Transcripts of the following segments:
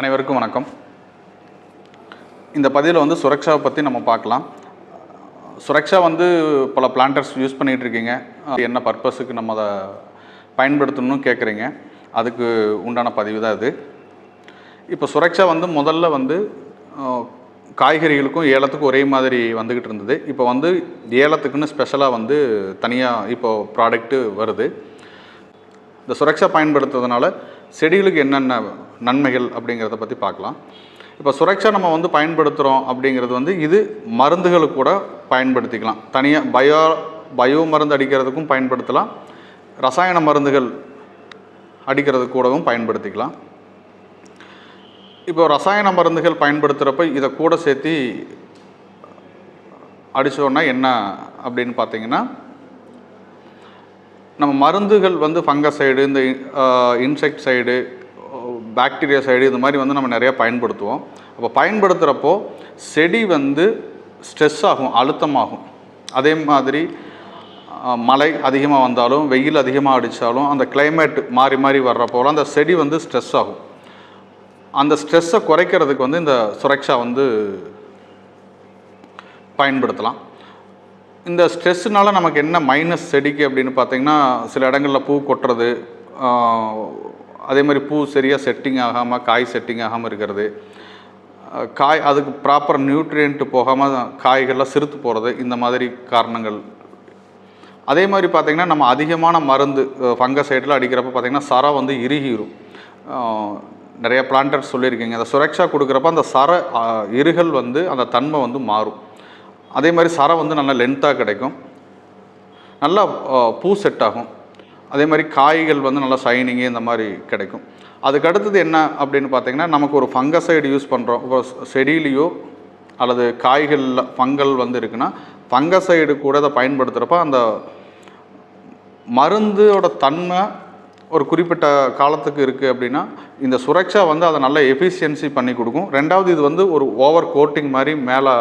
அனைவருக்கும் வணக்கம். இந்த பதிவில் வந்து சுரக்ஷாவை பற்றி நம்ம பார்க்கலாம். சுரக்ஷா வந்து பல பிளான்டர்ஸ் யூஸ் பண்ணிகிட்டு இருக்கீங்க. அது என்ன பர்பஸுக்கு நம்ம அதை பயன்படுத்தணும்னு கேட்குறீங்க அதுக்கு உண்டான பதிவு தான் இது. இப்போ சுரக்ஷா வந்து முதல்ல வந்து காய்கறிகளுக்கும் ஏலத்துக்கும் ஒரே மாதிரி வந்துக்கிட்டு இருந்தது. இப்போ வந்து ஏலத்துக்குன்னு ஸ்பெஷலாக வந்து தனியாக இப்போது ப்ராடக்ட்டு வருது. இந்த சுரக்ஷா பயன்படுத்துறதுனால செடிகளுக்கு என்னென்ன நன்மைகள் அப்படிங்கிறத பற்றி பார்க்கலாம். இப்போ சுரக்ஷா நம்ம வந்து பயன்படுத்துகிறோம் அப்படிங்கிறது வந்து இது மருந்துகளுக்கு கூட பயன்படுத்திக்கலாம். தனியாக பயோ பயோ மருந்து அடிக்கிறதுக்கும் பயன்படுத்தலாம். ரசாயன மருந்துகள் அடிக்கிறது கூடவும் பயன்படுத்திக்கலாம். இப்போ ரசாயன மருந்துகள் பயன்படுத்துகிறப்ப இதை கூட சேர்த்து அடித்தோன்னா என்ன அப்படின்னு பார்த்தீங்கன்னா நம்ம மருந்துகள் வந்து ஃபங்கசைடு இந்த இன்செக்ட் சைடு பாக்டீரியா சைடு இது மாதிரி வந்து நம்ம நிறையா பயன்படுத்துவோம். அப்போ பயன்படுத்துகிறப்போ செடி வந்து ஸ்ட்ரெஸ் ஆகும் அழுத்தமாகும். அதே மாதிரி மழை அதிகமாக வந்தாலும் வெயில் அதிகமாக அடித்தாலும் அந்த கிளைமேட் மாறி மாறி வர்றப்போலாம் அந்த செடி வந்து ஸ்ட்ரெஸ் ஆகும். அந்த ஸ்ட்ரெஸ்ஸை குறைக்கிறதுக்கு வந்து இந்த சுரக்ஷா வந்து பயன்படுத்தலாம். இந்த ஸ்ட்ரெஸ்ஸுனால நமக்கு என்ன மைனஸ் செடிக்கு அப்படின்னு பார்த்திங்கன்னா சில இடங்களில் பூ கொட்டுறது அதே மாதிரி பூ சரியாக செட்டிங் ஆகாமல் காய் செட்டிங் ஆகாமல் இருக்கிறது. காய் அதுக்கு ப்ராப்பர் நியூட்ரியன்ட்டு போகாமல் காய்கள்லாம் சிறுத்து போகிறது இந்த மாதிரி காரணங்கள். அதே மாதிரி பார்த்திங்கன்னா நம்ம அதிகமான மருந்து ஃபங்கசைடில் அடிக்கிறப்ப பார்த்திங்கன்னா சரம் வந்து இறுகிரும். நிறைய பிளான்டர்ஸ் சொல்லியிருக்கீங்க. அந்த சுரக்ஷா கொடுக்குறப்ப அந்த சர இருகல் வந்து அந்த தன்மை வந்து மாறும். அதே மாதிரி சரம் வந்து நல்லா லென்த்தாக கிடைக்கும். நல்லா பூ செட் ஆகும். அதே மாதிரி காய்கள் வந்து நல்லா ஷைனிங்கு இந்த மாதிரி கிடைக்கும். அதுக்கு அடுத்தது என்ன அப்படின்னு பார்த்தீங்கன்னா நமக்கு ஒரு ஃபங்கசைடு யூஸ் பண்ணுறோம் இப்போ செடியிலையோ அல்லது காய்களில் ஃபங்கல் வந்து இருக்குன்னா ஃபங்கசைடு கூட அதை பயன்படுத்துகிறப்ப அந்த மருந்தோட தன்மை ஒரு குறிப்பிட்ட காலத்துக்கு இருக்குது அப்படின்னா இந்த சுரக்ஷா வந்து அதை நல்ல எஃபிஷியன்சி பண்ணி கொடுக்கும். ரெண்டாவது இது வந்து ஒரு ஓவர் கோட்டிங் மாதிரி மேலே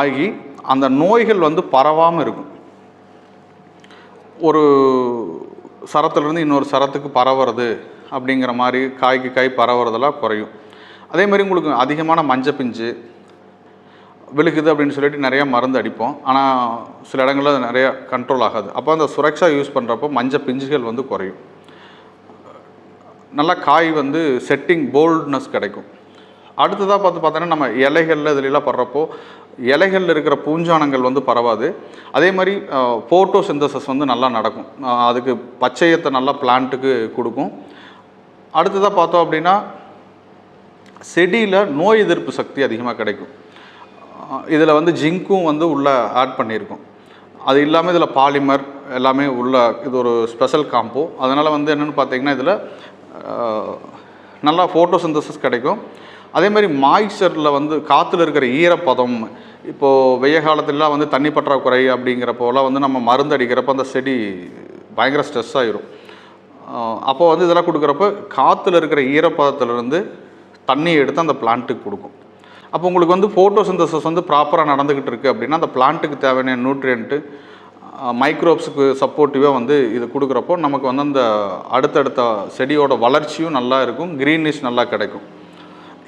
ஆகி அந்த நோய்கள் வந்து பரவாமல் இருக்கும். ஒரு சரத்துலேருந்து இன்னொரு சரத்துக்கு பரவுறது அப்படிங்கிற மாதிரி காய்க்கு காய் பரவுறதெல்லாம் குறையும். அதே மாதிரி உங்களுக்கு அதிகமான மஞ்சள் பிஞ்சு விழுகுது அப்படின்னு சொல்லிட்டு நிறையா மருந்து அடிப்போம். ஆனால் சில இடங்களில் அது நிறையா கண்ட்ரோல் ஆகாது. அப்போ அந்த சுரக்ஷா யூஸ் பண்ணுறப்போ மஞ்சள் பிஞ்சுகள் வந்து குறையும். நல்லா காய் வந்து செட்டிங் போல்ட்னஸ் கிடைக்கும். அடுத்ததாக பார்த்து பார்த்தோன்னா நம்ம இலைகளில் இதுலலாம் படுறப்போ இலைகளில் இருக்கிற பூஞ்சானங்கள் வந்து பரவாது. அதே மாதிரி ஃபோட்டோ சிந்தசஸ் வந்து நல்லா நடக்கும். அதுக்கு பச்சையத்தை நல்லா பிளான்ட்டுக்கு கொடுக்கும். அடுத்ததாக பார்த்தோம் அப்படின்னா செடியில் நோய் எதிர்ப்பு சக்தி அதிகமாக கிடைக்கும். இதில் வந்து ஜிங்க்கும் வந்து உள்ளே ஆட் பண்ணியிருக்கோம். அது இல்லாமல் இதில் பாலிமர் எல்லாமே உள்ள இது ஒரு ஸ்பெஷல் காம்போ அதனால் வந்து என்னென்னு பார்த்தீங்கன்னா இதில் நல்லா ஃபோட்டோசிந்தசிஸ் கிடைக்கும். அதே மாதிரி மாய்ச்சரில் வந்து காற்றுல இருக்கிற ஈரப்பதம் இப்போது வெய்ய காலத்துலலாம் வந்து தண்ணி பற்றாக்குறை அப்படிங்கிறப்போலாம் வந்து நம்ம மருந்து அடிக்கிறப்ப அந்த செடி பயங்கர ஸ்ட்ரெஸ் ஆயிரும். அப்போ வந்து இதெல்லாம் கொடுக்குறப்ப காற்றுல இருக்கிற ஈரப்பதத்துலேருந்து தண்ணியை எடுத்து அந்த பிளான்ட்டுக்கு கொடுக்கும். அப்போ உங்களுக்கு வந்து ஃபோட்டோசிந்தசிஸ் வந்து ப்ராப்பராக நடந்துக்கிட்டு இருக்குது அப்படின்னா அந்த பிளான்ட்டுக்கு தேவையான நியூட்ரியன்ட்டு மைக்ரோப்ஸுக்கு சப்போர்ட்டிவாக வந்து இது கொடுக்குறப்போ நமக்கு வந்து அந்த அடுத்தடுத்த செடியோட வளர்ச்சியும் நல்லா இருக்கும் க்ரீனிஷ் நல்லா கிடைக்கும்.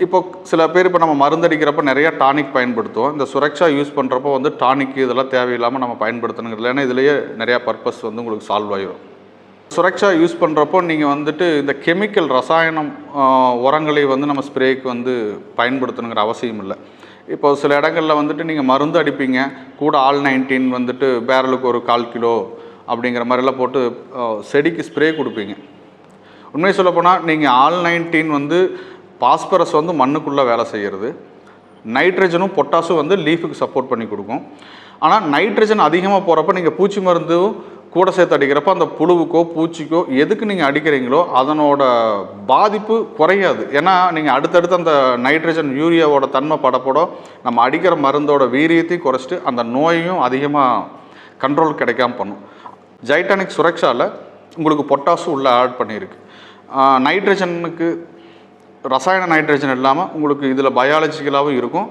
இப்போ சில பேர் இப்போ நம்ம மருந்தடிக்கிறப்ப நிறைய டானிக் பயன்படுத்துவோம். இந்த சுரக்ஷா யூஸ் பண்ணுறப்போ வந்து டானிக் இதெல்லாம் தேவையில்லாமல் நம்ம பயன்படுத்தணுங்கிறது ஏன்னா இதுலேயே நிறையா பர்பஸ் வந்து உங்களுக்கு சால்வ் ஆகிடும் சுரக்ஷா யூஸ் பண்ணுறப்போ நீங்கள் வந்துட்டு இந்த கெமிக்கல் ரசாயனம் உரங்களை வந்து நம்ம ஸ்ப்ரேக்கு வந்து பயன்படுத்தணுங்கிற அவசியம் இல்லை. இப்போ சில இடங்களில் வந்துட்டு நீங்கள் மருந்து அடிப்பீங்க. கூட ஆல் நைன்டீன் வந்துட்டு பேரலுக்கு ஒரு கால் கிலோ அப்படிங்கிற மாதிரிலாம் போட்டு செடிக்கு ஸ்ப்ரே கொடுப்பீங்க. உண்மையை சொல்லப்போனால் நீங்கள் ஆல் நைன்டீன் வந்து பாஸ்பரஸ் வந்து மண்ணுக்குள்ளே வேலை செய்கிறது நைட்ரஜனும் பொட்டாசும் வந்து லீஃபுக்கு சப்போர்ட் பண்ணி கொடுக்கும். ஆனால் நைட்ரஜன் அதிகமாக போகிறப்ப நீங்கள் பூச்சி மருந்தும் கூட சேர்த்து அடிக்கிறப்ப அந்த புழுவுக்கோ பூச்சிக்கோ எதுக்கு நீங்கள் அடிக்கிறீங்களோ அதனோட பாதிப்பு குறையாது. ஏன்னா நீங்கள் அடுத்தடுத்து அந்த நைட்ரஜன் யூரியாவோட தன்மை படப்பட நம்ம அடிக்கிற மருந்தோட வீரியத்தையும் குறைச்சிட்டு அந்த நோயையும் அதிகமாக கண்ட்ரோல் கிடைக்காம பண்ணும். ஜைட்டானிக் சுரக்ஷாவில் உங்களுக்கு பொட்டாசும் உள்ளே ஆட் பண்ணியிருக்கு. நைட்ரஜனுக்கு ரசாயன நைட்ரஜன் இல்லாமல் உங்களுக்கு இதில் பயாலஜிக்கலாகவும் இருக்கும்.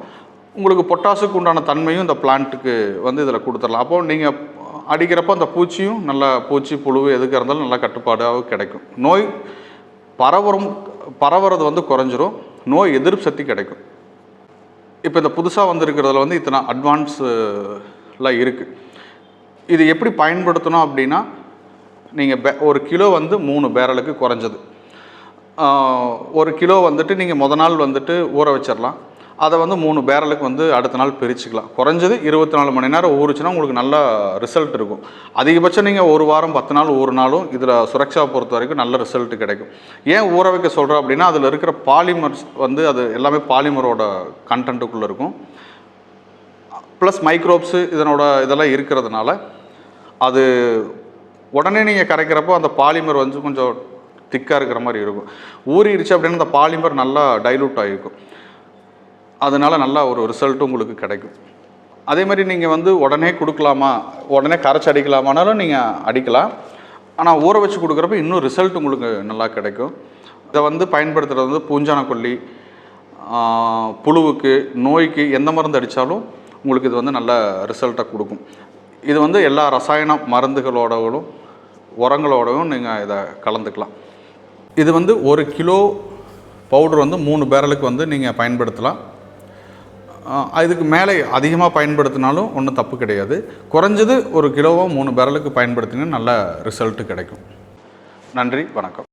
உங்களுக்கு பொட்டாசுக்கு உண்டான தன்மையும் இந்த பிளான்ட்டுக்கு வந்து இதில் கொடுத்துடலாம். அப்போது நீங்கள் அடிக்கிறப்போ அந்த பூச்சியும் நல்லா பூச்சி புழு எதுக்காக இருந்தாலும் நல்லா கட்டுப்பாடாக கிடைக்கும். நோய் பரவரும் பரவுறது வந்து குறைஞ்சிரும். நோய் எதிர்ப்பு சக்தி கிடைக்கும். இப்போ இந்த புதுசாக வந்திருக்கிறதுல வந்து இத்தனை அட்வான்ஸ்லாம் இருக்குது இது எப்படி பயன்படுத்தணும் அப்படின்னா நீங்கள் பே ஒரு கிலோ வந்து மூணு பேரலுக்கு குறைஞ்சது. ஒரு கிலோ வந்துட்டு நீங்கள் முத நாள் வந்துட்டு ஊற வச்சிடலாம் அதை வந்து மூணு பேரலுக்கு வந்து அடுத்த நாள் பிரிச்சுக்கலாம். குறைஞ்சது இருபத்தி நாலு மணி நேரம் ஊறுச்சுன்னா உங்களுக்கு நல்ல ரிசல்ட் இருக்கும். அதிகபட்சம் நீங்கள் ஒரு வாரம் பத்து நாள் ஊறினாலும் இதில் சுரக்ஷா பொறுத்த வரைக்கும் நல்ல ரிசல்ட் கிடைக்கும். ஏன் ஊற வைக்க சொல்கிறோம் அப்படின்னா அதில் இருக்கிற பாலிமர்ஸ் வந்து அது எல்லாமே பாலிமரோட கண்டென்ட்டுக்குள்ளே இருக்கும். ப்ளஸ் மைக்ரோப்ஸு இதனோட இதெல்லாம் இருக்கிறதுனால அது உடனே நீங்கள் கரைக்கிறப்போ அந்த பாலிமர் வந்து கொஞ்சம் திக்காக இருக்கிற மாதிரி இருக்கும். ஊறிடுச்சு அப்படின்னா அந்த பாலிமர் நல்லா டைலூட் ஆகிருக்கும். அதனால நல்லா ஒரு ரிசல்ட்டும் உங்களுக்கு கிடைக்கும். அதே மாதிரி நீங்கள் வந்து உடனே கொடுக்கலாமா? உடனே கரைச்சி அடிக்கலாமானாலும் நீங்கள் அடிக்கலாம். ஆனால் ஊற வச்சு கொடுக்குறப்ப இன்னும் ரிசல்ட் உங்களுக்கு நல்லா கிடைக்கும். இதை வந்து பயன்படுத்துகிறது வந்து பூஞ்சான கொல்லி புழுவுக்கு நோய்க்கு எந்த மருந்து அடித்தாலும் உங்களுக்கு இது வந்து நல்ல ரிசல்ட்டை கொடுக்கும். இது வந்து எல்லா ரசாயன மருந்துகளோடவும் உரங்களோடவும் நீங்கள் இதை கலந்துக்கலாம். இது வந்து ஒரு கிலோ பவுடர் வந்து மூணு பேரலுக்கு வந்து நீங்கள் பயன்படுத்தலாம். இதுக்கு மேலே அதிகமாக பயன்படுத்தினாலும் ஒன்றும் தப்பு கிடையாது. குறைஞ்சது ஒரு கிலோவோ மூணு பேரலுக்கு பயன்படுத்தினா நல்ல ரிசல்ட்டு கிடைக்கும். நன்றி வணக்கம்.